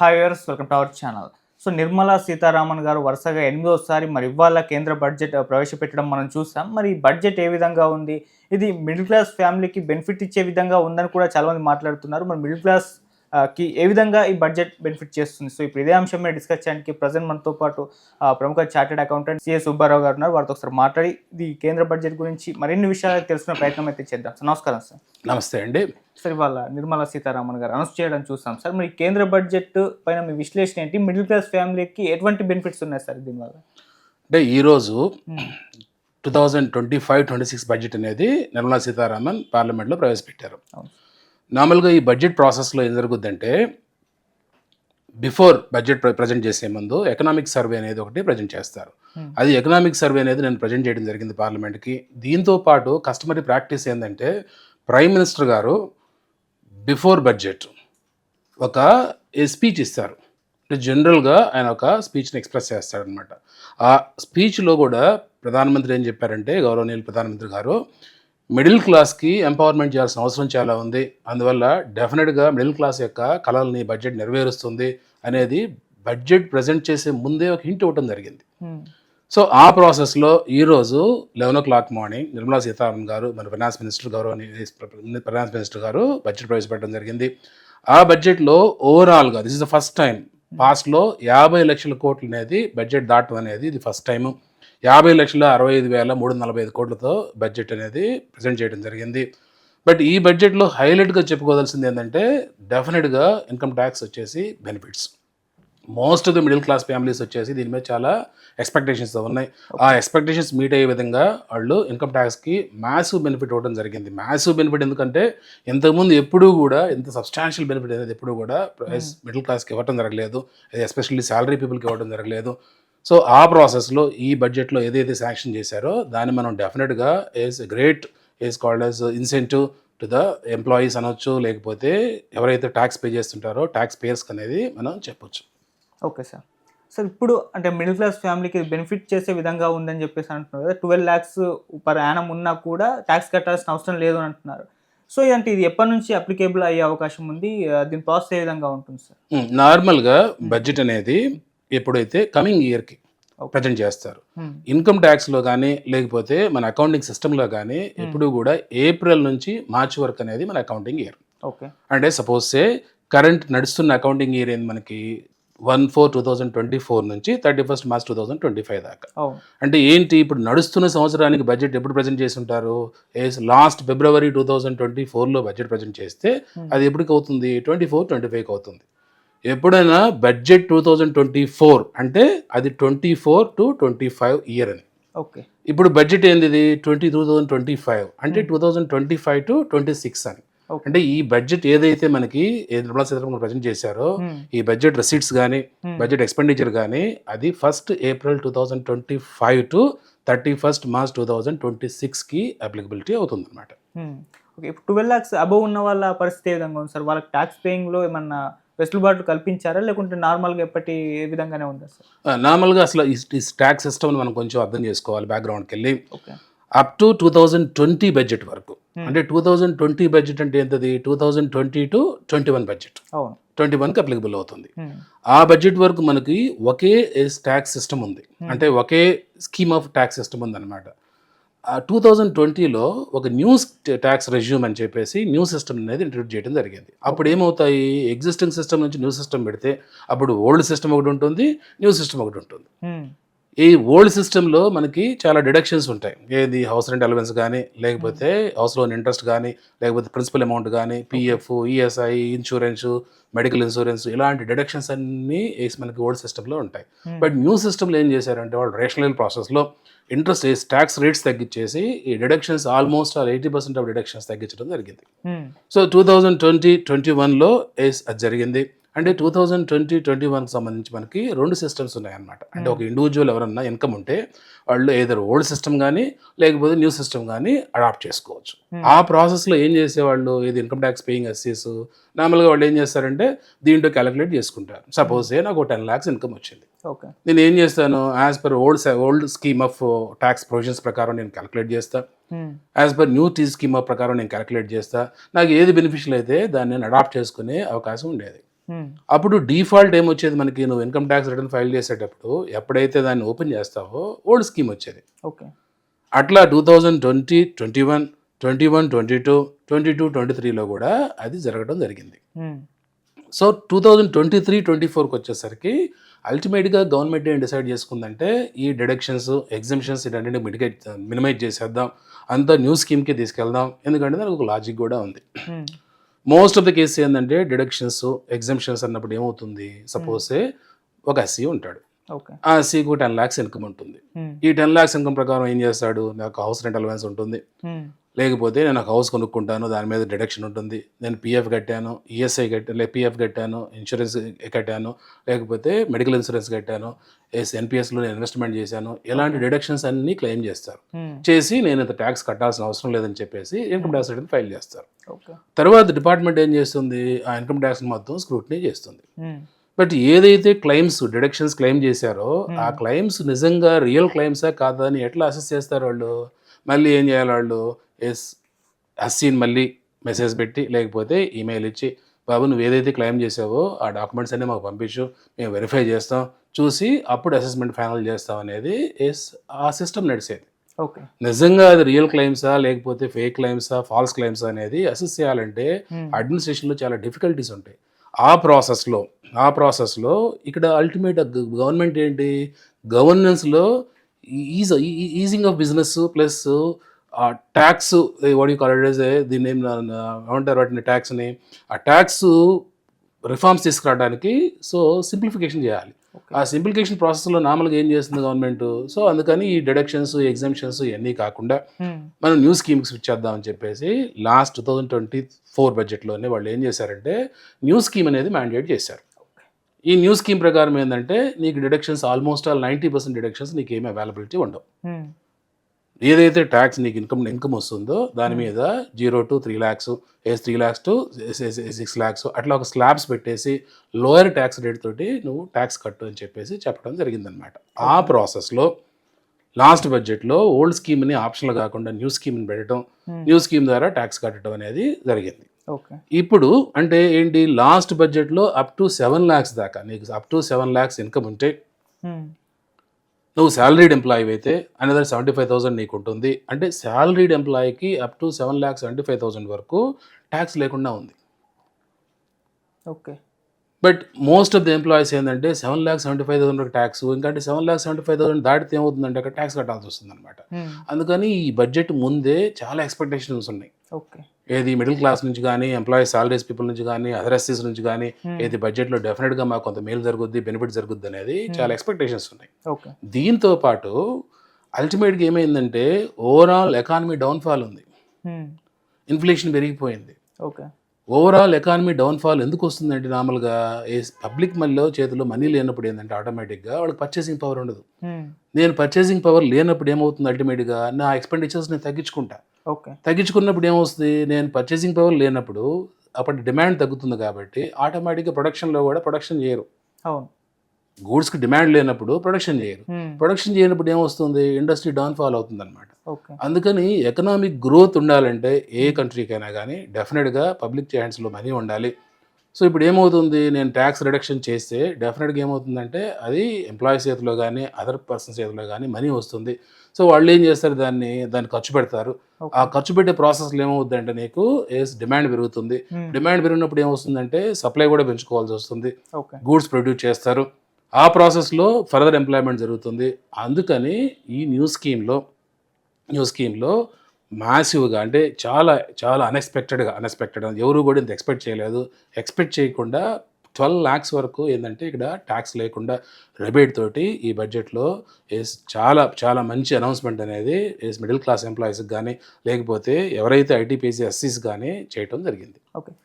Hi viewers welcome to our channel so Nirmala Sitharaman గారు వరుసగా ఎనిమిదోసారి మరి ఇవాళ కేంద్ర బడ్జెట్ uh, ప్రవేశపెట్టడం మనం చూసాం. మరి ఈ బడ్జెట్ ఏ విధంగా ఉంది? ఇది మిడిల్ క్లాస్ ఫ్యామిలీకి బెనిఫిట్ ఇచ్చే విధంగా ఉందని కూడా చాలామంది మాట్లాడుతున్నారు. మరి మిడిల్ క్లాస్ కి ఏ విధంగా ఈ బడ్జెట్ బెనిఫిట్ చేస్తుంది? సో ఇప్పుడు ఇదే అంశం మీద డిస్కస్ చేయడానికి ప్రజెంట్ మనతో పాటు ప్రముఖ చార్టెడ్ అకౌంటెంట్ సిఎస్ సుబ్బారావు గారు ఉన్నారు. వారితో ఒకసారి మాట్లాడి ఇది కేంద్ర బడ్జెట్ గురించి మరిన్ని విషయాలు తెలుసుకునే ప్రయత్నం అయితే చేద్దాం. సార్ నమస్కారం సార్. నమస్తే అండి. సార్ ఇవాళ నిర్మలా సీతారామన్ గారు అనౌన్స్ చేయడం చూసాం సార్. మరి కేంద్ర బడ్జెట్ పైన మీ విశ్లేషణ ఏంటి? మిడిల్ క్లాస్ ఫ్యామిలీకి ఎటువంటి బెనిఫిట్స్ ఉన్నాయి సార్ దీనివల్ల అంటే ఈరోజు two thousand twenty five twenty six budget అనేది నిర్మలా సీతారామన్ పార్లమెంట్లో ప్రవేశపెట్టారు. నార్మల్గా ఈ బడ్జెట్ ప్రాసెస్లో ఏం జరుగుద్దంటే బిఫోర్ బడ్జెట్ ప్రజెంట్ చేసే ముందు ఎకనామిక్ సర్వే అనేది ఒకటి ప్రజెంట్ చేస్తారు. అది ఎకనామిక్ సర్వే అనేది నేను ప్రజెంట్ చేయడం జరిగింది పార్లమెంట్కి. దీంతో పాటు కస్టమరీ ప్రాక్టీస్ ఏంటంటే ప్రైమ్ మినిస్టర్ గారు బిఫోర్ బడ్జెట్ ఒక స్పీచ్ ఇస్తారు. అంటే జనరల్గా ఆయన ఒక స్పీచ్ని ఎక్స్ప్రెస్ చేస్తారనమాట ఆ స్పీచ్లో కూడా ప్రధానమంత్రి ఏం చెప్పారంటే గౌరవనీయులు ప్రధానమంత్రి గారు మిడిల్ క్లాస్కి ఎంపవర్మెంట్ చేయాల్సిన అవసరం చాలా ఉంది. అందువల్ల డెఫినెట్గా మిడిల్ క్లాస్ యొక్క కళల్ని బడ్జెట్ నెరవేరుస్తుంది అనేది బడ్జెట్ ప్రజెంట్ చేసే ముందే ఒక హింట్ ఇవ్వడం జరిగింది. సో ఆ ప్రాసెస్లో ఈరోజు eleven o'clock morning Nirmala Sitharaman గారు మన ఫైనాన్స్ మినిస్టర్ గౌరవనీయ ఫైనాన్స్ మినిస్టర్ గారు బడ్జెట్ ప్రవేశపెట్టడం జరిగింది. ఆ బడ్జెట్లో ఓవరాల్గా this is the first time పాస్ట్లో యాభై లక్షల కోట్లు అనేది బడ్జెట్ దాటం అనేది ఇది ఫస్ట్ టైం యాభై లక్షల అరవై ఐదు వేల మూడు నలభై ఐదు కోట్లతో బడ్జెట్ అనేది ప్రజెంట్ చేయడం జరిగింది. బట్ ఈ బడ్జెట్లో హైలైట్గా చెప్పుకోవాల్సింది ఏంటంటే డెఫినెట్గా ఇన్కమ్ ట్యాక్స్ వచ్చేసి benefits most of the middle class families వచ్చేసి దీని మీద చాలా ఎక్స్పెక్టేషన్స్ ఉన్నాయి. ఆ ఎక్స్పెక్టేషన్స్ మీట్ అయ్యే విధంగా వాళ్ళు ఇన్కమ్ ట్యాక్స్కి మ్యాసివ్ బెనిఫిట్ ఇవ్వడం జరిగింది. మ్యాసివ్ బెనిఫిట్ ఎందుకంటే ఇంతకుముందు ఎప్పుడూ కూడా ఇంత సబ్స్టాన్షియల్ బెనిఫిట్ అనేది ఎప్పుడూ కూడా మిడిల్ క్లాస్కి ఇవ్వడం జరగలేదు. ఎస్పెషల్లీ శాలరీ పీపుల్కి ఇవ్వడం జరగలేదు. సో ఆ ప్రాసెస్లో ఈ బడ్జెట్లో ఏదైతే శాంక్షన్ చేశారో దాన్ని మనం డెఫినెట్గా as great as called as incentive to the employees అనొచ్చు లేకపోతే ఎవరైతే ట్యాక్స్ పే చేస్తుంటారో ట్యాక్స్ పేయర్స్కి అనేది మనం చెప్పొచ్చు. Okay sir. సార్ ఇప్పుడు అంటే మిడిల్ క్లాస్ ఫ్యామిలీకి బెనిఫిట్ చేసే విధంగా ఉందని చెప్పేసి అంటున్నారు కదా ట్వెల్వ్ ల్యాక్స్ పర్ యానం ఉన్నా కూడా ట్యాక్స్ కట్టాల్సిన అవసరం లేదు అని అంటున్నారు. సో అంటే ఇది ఎప్పటి నుంచి అప్లికేబుల్ అయ్యే అవకాశం ఉంది? దీని ప్రాసెస్ ఏ విధంగా ఉంటుంది సార్? నార్మల్గా బడ్జెట్ అనేది ఎప్పుడైతే కమింగ్ ఇయర్కి. ప్రజెంట్ చేస్తారు. ఇన్కమ్ ట్యాక్స్లో కానీ లేకపోతే మన అకౌంటింగ్ సిస్టంలో కానీ ఎప్పుడు కూడా ఏప్రిల్ నుంచి మార్చ్ వరకు అనేది మన అకౌంటింగ్ ఇయర్ ఓకే అంటే సపోజ్ సే కరెంట్ నడుస్తున్న అకౌంటింగ్ ఇయర్ ఏంది మనకి? One four two thousand twenty four నుంచి thirty first March two thousand twenty five దాకా. అవును అంటే ఏంటి? ఇప్పుడు నడుస్తున్న సంవత్సరానికి బడ్జెట్ ఎప్పుడు ప్రజెంట్ చేసి ఉంటారు last February two thousand twenty ఫోర్లో బడ్జెట్ ప్రజెంట్ చేస్తే Hmm. అది ఎప్పటికి అవుతుంది? ట్వంటీ ఫోర్ ట్వంటీ ఫైవ్కి అవుతుంది. ఎప్పుడైనా budget two thousand twenty four అంటే అది twenty four to twenty five year అని. ఓకే. ఇప్పుడు బడ్జెట్ ఏంది ఇది? Twenty two thousand twenty five అంటే two thousand twenty five to twenty six అని అంటే ఈ బడ్జెట్ ఏదైతే మనకి నిర్మలా సీతారామన్ ప్రజెంట్ చేశారో ఈ బడ్జెట్ రెసీట్స్ కానీ బడ్జెట్ ఎక్స్పెండిచర్ కానీ అది first April two thousand twenty five to thirty first March two thousand twenty సిక్స్కి అప్లికబిలిటీ అవుతుంది అనమాట ఓకే ఇప్పుడు ట్వెల్వ్ ల్యాక్స్ అబవ్ ఉన్న వాళ్ళ పరిస్థితి ఏ విధంగా ఉంది సార్? వాళ్ళకి ట్యాక్స్ పేయింగ్లో ఏమన్నా వెసులుబాటు కల్పించారా? లేకుంటే నార్మల్గా ఎప్పటి ఏ విధంగానే ఉందా సార్? నార్మల్గా అసలు ఈ ట్యాక్స్ సిస్టమ్ని మనం కొంచెం అర్థం చేసుకోవాలి బ్యాక్గ్రౌండ్కి వెళ్ళి okay. Up to two thousand twenty budget వరకు. అంటే టూ థౌజండ్ ట్వంటీ బడ్జెట్ అంటే ఏంటది? Two thousand twenty to twenty one budget. Twenty వన్కి అప్లికబుల్ అవుతుంది. ఆ బడ్జెట్ వరకు మనకి ఒకే ట్యాక్స్ సిస్టమ్ ఉంది. అంటే ఒకే స్కీమ్ ఆఫ్ ట్యాక్స్ సిస్టమ్ ఉందన్నమాట. టూ థౌజండ్ ట్వంటీలో ఒక న్యూస్ ట్యాక్స్ రెజ్యూమ్ అని చెప్పేసి న్యూ సిస్టమ్ అనేది ఇంట్రడ్యూస్ చేయడం జరిగింది. అప్పుడు ఏమవుతాయి? ఎగ్జిస్టింగ్ సిస్టమ్ నుంచి న్యూ సిస్టమ్ పెడితే అప్పుడు ఓల్డ్ సిస్టమ్ ఒకటి ఉంటుంది న్యూ సిస్టమ్ ఒకటి ఉంటుంది. ఈ ఓల్డ్ సిస్టంలో మనకి చాలా డిడక్షన్స్ ఉంటాయి. ఏది హౌస్ రెంట్ అలవెన్స్ కానీ లేకపోతే హౌస్ లోన్ ఇంట్రెస్ట్ కానీ లేకపోతే ప్రిన్సిపల్ అమౌంట్ కానీ PF ESI insurance medical insurance ఇలాంటి డిడక్షన్స్ అన్నీ మనకి ఓల్డ్ సిస్టంలో ఉంటాయి. Hmm. బట్ న్యూ సిస్టంలో ఏం చేశారంటే వాళ్ళు రేషనల్ ప్రాసెస్లో ఇంట్రెస్ట్ ట్యాక్స్ రేట్స్ తగ్గించేసి ఈ deductions almost all eighty percent of deductions తగ్గించడం జరిగింది. Hmm. So two thousand twenty twenty వన్లో అది జరిగింది. అంటే టూ థౌజండ్ ట్వంటీ ట్వంటీ వన్కి సంబంధించి మనకి రెండు సిస్టమ్స్ ఉన్నాయన్నమాట. అంటే ఒక ఇండివిజువల్ ఎవరన్నా ఇన్కమ్ ఉంటే వాళ్ళు ఏదర్ ఓల్డ్ సిస్టమ్ కానీ లేకపోతే న్యూ సిస్టమ్ కానీ అడాప్ట్ చేసుకోవచ్చు. Hmm. ఆ ప్రాసెస్లో ఏం చేసేవాళ్ళు? ఇది ఇన్కమ్ ట్యాక్స్ పేయింగ్ ఎస్సీస్ నార్మల్గా వాళ్ళు ఏం చేస్తారంటే దీంట్లో క్యాలిక్యులేట్ చేసుకుంటారు. సపోజ్ ఏ నాకు టెన్ ల్యాక్స్ ఇన్కమ్ వచ్చింది. ఓకే నేను ఏం చేస్తాను? As per old old scheme of tax provisions ప్రకారం నేను క్యాలిక్యులేట్ చేస్తా. Hmm. As per new T scheme ప్రకారం నేను క్యాలిక్యులేట్ చేస్తా. నాకు ఏది బెనిఫిషియల్ అయితే దాన్ని నేను అడాప్ట్ చేసుకునే అవకాశం ఉండేది. అప్పుడు డిఫాల్ట్ ఏమొచ్చేది మనకి? నువ్వు ఇన్కమ్ ట్యాక్స్ రిటర్న్ ఫైల్ చేసేటప్పుడు ఎప్పుడైతే దాన్ని ఓపెన్ చేస్తావో ఓల్డ్ స్కీమ్ వచ్చేది. ఓకే. అట్లా two thousand twenty twenty one twenty one twenty two twenty two twenty త్రీలో కూడా అది జరగడం జరిగింది. So two thousand twenty three twenty ఫోర్కి వచ్చేసరికి అల్టిమేట్గా గవర్నమెంట్ ఏం డిసైడ్ చేసుకుందంటే ఈ డిడక్షన్స్ ఎగ్జిబిషన్స్ ఇటన్నిటి మిటిగేట్ మినిమైజ్ చేసేద్దాం. అంతా న్యూ స్కీమ్కి తీసుకెళ్దాం. ఎందుకంటే దానికి ఒక లాజిక్ కూడా ఉంది. మోస్ట్ ఆఫ్ ద కేసెస్ ఏంటంటే డిడక్షన్స్ ఎగ్జామ్షన్స్ అన్నప్పుడు ఏమవుతుంది? సపోజ్ ఒక ఎస్సీ ఉంటాడు. ఆ ఎస్సీకు టెన్ ల్యాక్స్ ఇన్కమ్ ఉంటుంది. ఉమ్, ఈ టెన్ ల్యాక్స్ ఇన్కమ్ ప్రకారం ఏం చేస్తాడు? నాకు హౌస్ రెంట్ అలవెన్స్ ఉంటుంది. ఉమ్, లేకపోతే నేను ఒక హౌస్ కొనుక్కుంటాను దాని మీద డిడక్షన్ ఉంటుంది. నేను పిఎఫ్ కట్టాను ఈఎస్ఐ కట్టాను లేక పిఎఫ్ కట్టాను ఇన్సూరెన్స్ కట్టాను లేకపోతే మెడికల్ ఇన్సూరెన్స్ కట్టాను ఎస్ ఎన్పిఎస్లో నేను ఇన్వెస్ట్మెంట్ చేశాను. ఇలాంటి డిడక్షన్స్ అన్నీ క్లెయిమ్ చేస్తారు. చేసి నేను ఇంత ట్యాక్స్ కట్టాల్సిన అవసరం లేదని చెప్పేసి ఇన్కమ్ ట్యాక్స్ రిటర్న్ ఫైల్ చేస్తారు. తర్వాత డిపార్ట్మెంట్ ఏం చేస్తుంది? ఆ ఇన్కమ్ ట్యాక్స్ మొత్తం స్క్రూటినీ చేస్తుంది. బట్ ఏదైతే క్లెయిమ్స్ డిడక్షన్స్ క్లెయిమ్ చేశారో ఆ క్లెయిమ్స్ నిజంగా రియల్ క్లెయిమ్సా కాదా అని ఎట్లా అసెస్ చేస్తారు వాళ్ళు? మళ్ళీ ఏం చేయాలి వాళ్ళు? ఎస్ అస్సీన్ మళ్ళీ మెసేజ్ పెట్టి లేకపోతే ఈమెయిల్ ఇచ్చి బాబు నువ్వు ఏదైతే క్లెయిమ్ చేసావో ఆ డాక్యుమెంట్స్ అన్నీ మాకు పంపించు మేము వెరిఫై చేస్తాం. చూసి అప్పుడు అసెస్మెంట్ ఫైనల్ చేస్తాం అనేది ఎస్ ఆ సిస్టమ్ నడిచేది. ఓకే. నిజంగా అది రియల్ క్లెయిమ్సా లేకపోతే ఫేక్ క్లెయిమ్సా ఫాల్స్ క్లెయిమ్సా అనేది అసెస్ చేయాలంటే అడ్మినిస్ట్రేషన్లో చాలా డిఫికల్టీస్ ఉంటాయి. ఆ ప్రాసెస్లో ఆ ప్రాసెస్లో ఇక్కడ అల్టిమేట్ గవర్నమెంట్ ఏంటి? గవర్నెన్స్లో is easing of business plus tax వాడి కాలేజ్ దీన్ని ఏమంటారు వాటిని ట్యాక్స్ని ఆ ట్యాక్స్ రిఫార్మ్స్ తీసుకురావడానికి సో సింప్లిఫికేషన్ చేయాలి. ఆ సింప్లిఫికేషన్ ప్రాసెస్లో నార్మల్గా ఏం చేస్తుంది గవర్నమెంట్ సో అందుకని ఈ డిడక్షన్స్ ఎగ్జామ్షన్స్ ఇవన్నీ కాకుండా ఉమ్, మనం న్యూ స్కీమ్కి స్విచ్ చేద్దామని చెప్పేసి last two thousand twenty four బడ్జెట్లోనే వాళ్ళు ఏం చేశారంటే న్యూ స్కీమ్ అనేది మ్యాండేట్ చేశారు. ఈ న్యూ స్కీమ్ ప్రకారం ఏంటంటే నీకు deductions almost all ninety percent deductions నీకు ఏమి అవైలబిలిటీ ఉండవు. ఉమ్, ఏదైతే ట్యాక్స్ నీకు ఇన్కమ్ ఇన్కమ్ వస్తుందో దాని మీద zero to three lakhs as three lakhs to six lakhs అట్లా ఒక స్లాబ్స్ పెట్టేసి లోయర్ ట్యాక్స్ రేట్ తోటి నువ్వు ట్యాక్స్ కట్టు అని చెప్పేసి చెప్పడం జరిగిందనమాట ఆ ప్రాసెస్లో లాస్ట్ బడ్జెట్లో ఓల్డ్ స్కీమ్ని ఆప్షన్లు కాకుండా న్యూ స్కీమ్ని పెట్టడం. న్యూ స్కీమ్ ద్వారా ట్యాక్స్ కట్టడం అనేది జరిగింది. ఓకే. ఇప్పుడు అంటే ఏంటి? లాస్ట్ బడ్జెట్లో అప్ టు సెవెన్ ల్యాక్స్ దాకా నీకు up to seven lakhs income ఉంటే నువ్వు శాలరీడ్ ఎంప్లాయీ అయితే అనదర్ సెవెంటీ ఫైవ్ థౌసండ్ నీకు ఉంటుంది అంటే salaried ఎంప్లాయీకి up to seven lakhs seventy five thousand వరకు ట్యాక్స్ లేకుండా ఉంది. Okay but most of the employees ఏంటంటే seven lakhs seventy five thousand వరకు ట్యాక్స్ ఇంకంటే seven lakhs seventy five thousand దాటితే ఏమవుతుందంటే అక్కడ ట్యాక్స్ కట్టాల్సి వస్తుంది అనమాట ఉమ్, అందుకని ఈ బడ్జెట్ ముందే చాలా ఎక్స్పెక్టేషన్స్ ఉన్నాయి. ఓకే ఏది మిడిల్ క్లాస్ నుంచి కానీ ఎంప్లాయీస్ సాలరీస్ పీపుల్ నుంచి కానీ అదర్ ఎస్సీస్ నుంచి కానీ Hmm. ఏది బడ్జెట్లో డెఫినెట్గా మాకు కొంత మేలు జరుగుద్ది బెనిఫిట్ జరుగుద్ది అనేది చాలా ఎక్స్పెక్టేషన్స్ ఉన్నాయి. ఓకే దీంతో పాటు అల్టిమేట్గా ఏమైందంటే ఓవరాల్ ఎకానమీ డౌన్ఫాల్ ఉంది. ఇన్ఫ్లేషన్ పెరిగిపోయింది. ఓకే ఓవరాల్ ఎకానమీ డౌన్ఫాల్ ఎందుకు వస్తుందంటే నార్మల్గా ఏ పబ్లిక్ మళ్ళీ చేతిలో మనీ లేనప్పుడు ఏంటంటే ఆటోమేటిక్గా వాళ్ళకి పర్చేసింగ్ పవర్ ఉండదు. నేను పర్చేసింగ్ పవర్ లేనప్పుడు ఏమవుతుంది అల్టిమేట్గా నా ఎక్స్పెండిచర్స్ నేను తగ్గించుకుంటా. ఓకే. తగ్గించుకున్నప్పుడు ఏమొస్తుంది? నేను పర్చేసింగ్ పవర్ లేనప్పుడు అప్పటి డిమాండ్ తగ్గుతుంది కాబట్టి ఆటోమేటిక్గా ప్రొడక్షన్లో కూడా ప్రొడక్షన్ చేయరు. అవును. గూడ్స్కి డిమాండ్ లేనప్పుడు ప్రొడక్షన్ చేయరు. ప్రొడక్షన్ చేయనప్పుడు ఏమొస్తుంది? ఇండస్ట్రీ డౌన్ఫాల్ అవుతుంది అనమాట అందుకని ఎకనామిక్ గ్రోత్ ఉండాలంటే ఏ కంట్రీకైనా కానీ డెఫినెట్గా పబ్లిక్ హ్యాండ్స్లో మనీ ఉండాలి. సో ఇప్పుడు ఏమవుతుంది? నేను ట్యాక్స్ రిడక్షన్ చేస్తే డెఫినెట్గా ఏమవుతుందంటే అది ఎంప్లాయీస్ చేతిలో కానీ అదర్ పర్సన్స్ చేతిలో కానీ మనీ వస్తుంది. సో వాళ్ళు ఏం చేస్తారు? దాన్ని దాన్ని ఖర్చు పెడతారు. ఆ ఖర్చు పెట్టే ప్రాసెస్లో ఏమవుతుందంటే నీకు ఏస్ డిమాండ్ పెరుగుతుంది. డిమాండ్ పెరిగినప్పుడు ఏమొస్తుందంటే సప్లై కూడా పెంచుకోవాల్సి వస్తుంది. గూడ్స్ ప్రొడ్యూస్ చేస్తారు. ఆ ప్రాసెస్లో ఫర్దర్ ఎంప్లాయ్మెంట్ జరుగుతుంది. అందుకని ఈ న్యూ స్కీమ్లో న్యూ స్కీమ్లో మ్యాసివ్గా అంటే చాలా చాలా అన్ఎక్స్పెక్టెడ్గా అన్ఎక్స్పెక్టెడ్ ఎవరు కూడా ఇంత ఎక్స్పెక్ట్ చేయలేదు. ఎక్స్పెక్ట్ చేయకుండా ట్వెల్వ్ ల్యాక్స్ వరకు ఏంటంటే ఇక్కడ ట్యాక్స్ లేకుండా రిబేట్ తోటి ఈ బడ్జెట్లో ఎస్ చాలా చాలా మంచి అనౌన్స్మెంట్ అనేది ఎస్ మిడిల్ క్లాస్ ఎంప్లాయీస్కి కానీ లేకపోతే ఎవరైతే ఐటీపీసీ ఎస్సీస్ కానీ చేయటం జరిగింది. ఓకే